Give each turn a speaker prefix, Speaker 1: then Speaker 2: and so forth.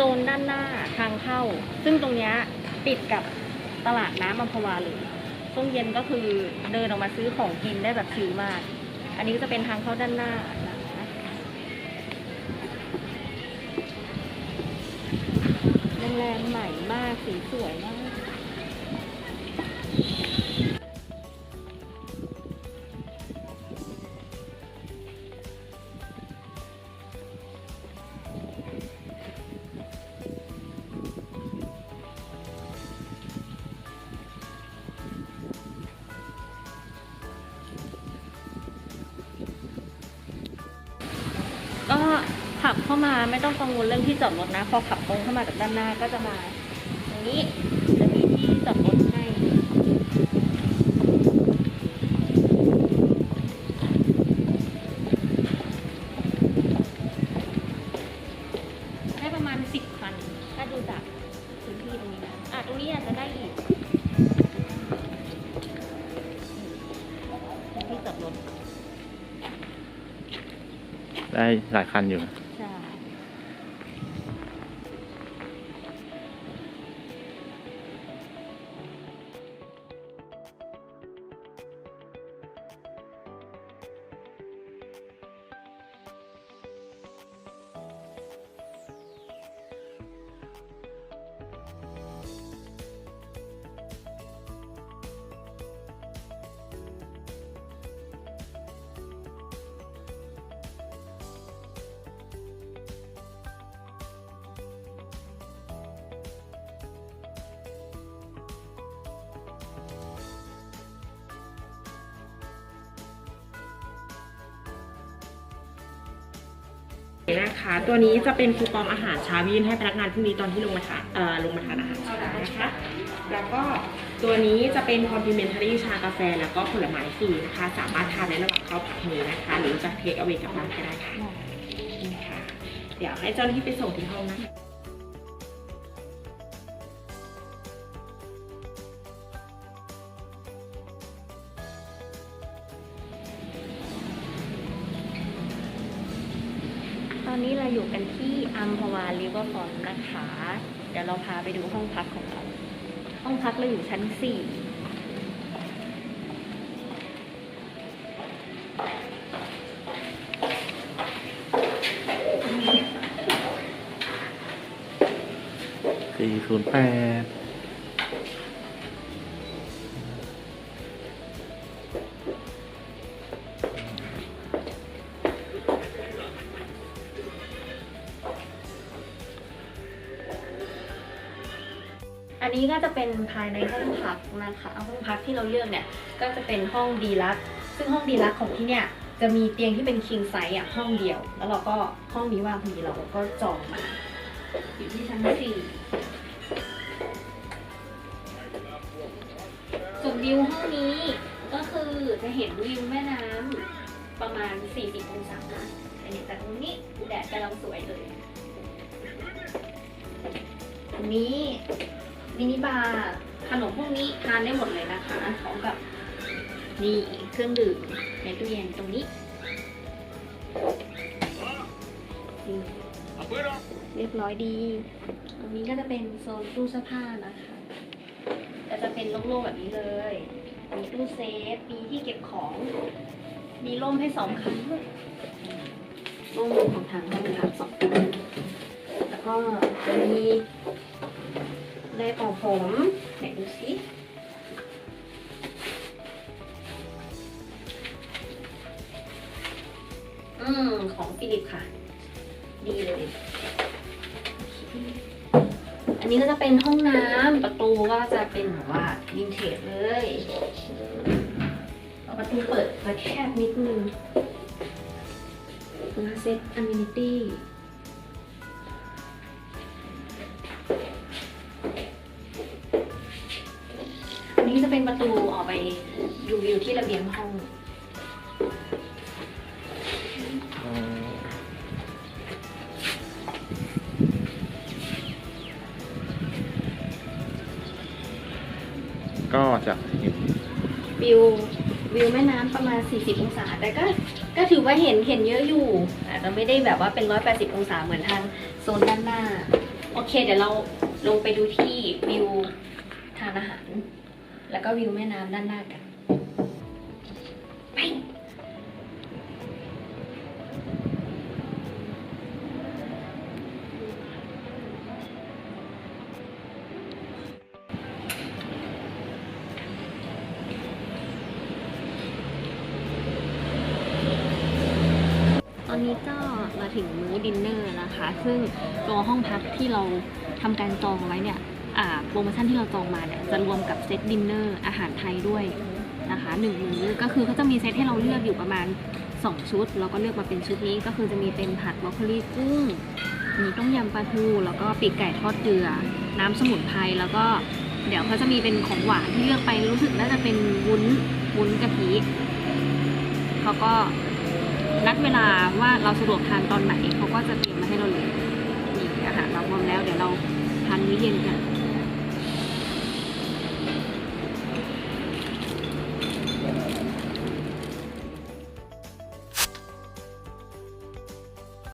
Speaker 1: ซนด้านหน้าทางเข้า ซึ่งตรงเนี้ยติดกับตลาดน้ำอัมพวาเลยช่วงเย็นก็คือเดินออกมาซื้อของกินได้แบบชิลมาก อันนี้ก็จะเป็นทางเข้าด้านหน้านะคะโรงแรมใหม่มากสีสวยมาก ขับเข้ามาไม่ต้องกังวลเรื่องที่จอดรถนะ พอขับตรงเข้ามาจากด้านหน้าก็จะมาตรงนี้จะมีที่จอดรถให้ได้ประมาณสิบคันถ้าดูจากพื้นที่ตรงนี้นะอะตรงนี้อาจจะได้อีกที่จอดรถ
Speaker 2: ได้หลายคันอยู่
Speaker 3: นะคะ ตัวนี้จะเป็นคูปองอาหารเช้ายื่นให้พนักงานพรุ่งนี้ตอนที่ลงมาทานเอ่อลงมาทานอาหารเช้านะคะแล้วก็ตัวนี้จะเป็น complimentary ชากาแฟแล้วก็ผลไม้ฟรีนะคะ สามารถทานในระหว่างเข้าพักนี้นะคะ หรือจะเทคเอาไว้กลับบ้านก็ได้ค่ะนี่ค่ะเดี๋ยวให้เจ้าหน้าที่ไปส่งที่ห้องนะคะ
Speaker 1: อนนี้เราอยู่กันที่อัมพวาริเวอร์ฟอนนะคะ เดี๋ยวเราพาไปดูห้องพักของเรา ห้องพักเราอยู่ชั้นสี่
Speaker 2: สี่ศูนย์แปด
Speaker 1: นนี้ก็จะเป็นภายในห้องพักนะคะห้องพักที่เราเลือกเนี่ยก็จะเป็นห้องดีลักซ์ซึ่งห้องดีลักซ์ของที่เนี่ยจะมีเตียงที่เป็น king size อะห้องเดียว แล้วเราก็ห้องนี้ว่างพอดีเราก็จองมา อยู่ที่ชั้นสี่ส่วนวิวห้องนี้ก็คือจะเห็นวิวแม่น้ำประมาณ 40 องศาจะเห็นจากตรงนี้แดดกำลังสวยเลย นี้ มินิบาร์ขนมพวกนี้ทานได้หมดเลยนะคะพร้อมกับนี่เครื่องดื่มในตู้เย็นตรงนี้นี่เรียบร้อยดี ตรงนี้ก็จะเป็นโซนตู้เสื้อผ้านะคะก็จะเป็นโล่งๆแบบนี้เลย มีตู้เซฟ มีที่เก็บของ มีร่มให้สองคันด้วยร่มของทางห้องน้ำสองคันแล้วก็จะมี ได้เป่าผมไหนดูสิอืม ของฟิลิปค่ะ ดีเลย อันนี้ก็จะเป็นห้องน้ำประตูก็จะเป็นแบบว่าวินเทจเลยประตูเปิดจะแคบนิดนึงมาเซตอ m มินิตี้ นนี้จะเป็นประตูออกไปดูวิวที่ระเบียงห้อง
Speaker 2: ก็จะเห็น
Speaker 1: วิววิวแม่น้ำประมาณ 40 องศา แต่ก็ก็ถือว่าเห็นเห็นเยอะอยู่ อาจจะไม่ได้แบบว่าเป็น 180 องศาเหมือนทางโซนด้านหน้า โอเค เดี๋ยวเราลงไปดูที่วิวทานอาหาร แล้วก็วิวแม่น้ำด้านหน้ากันไปตอนนี้ก็มาถึงมื้อดินเนอร์นะคะ ซึ่งตัวห้องพักที่เราทำการจองไว้เนี่ย โปรโมชั่นที่เราจองมาเนี่ยจะรวมกับเซตดินเนอร์อาหารไทยด้วยนะคะหนึ่งมื้อก็คือเขาจะมีเซตให้เราเลือกอยู่ประมาณ 2 ชุด เราก็เลือกมาเป็นชุดนี้ก็คือจะมีเป็นผัดบรอกโคลีกุ้งมีต้มยำปลาทูแล้วก็ปีกไก่ทอดเกลือ น้ำสมุนไพรแล้วก็เดี๋ยวเขาจะมีเป็นของหวานที่เลือกไปรู้สึกน่าจะเป็นวุ้นวุ้นกะทิเขาก็นัดเวลาว่าเราสะดวกทานตอนไหนเขาก็จะเตรียมมาให้เราเลยนี่อาหารเราพร้อมแล้วเดี๋ยวเราทานมื้อเย็นกัน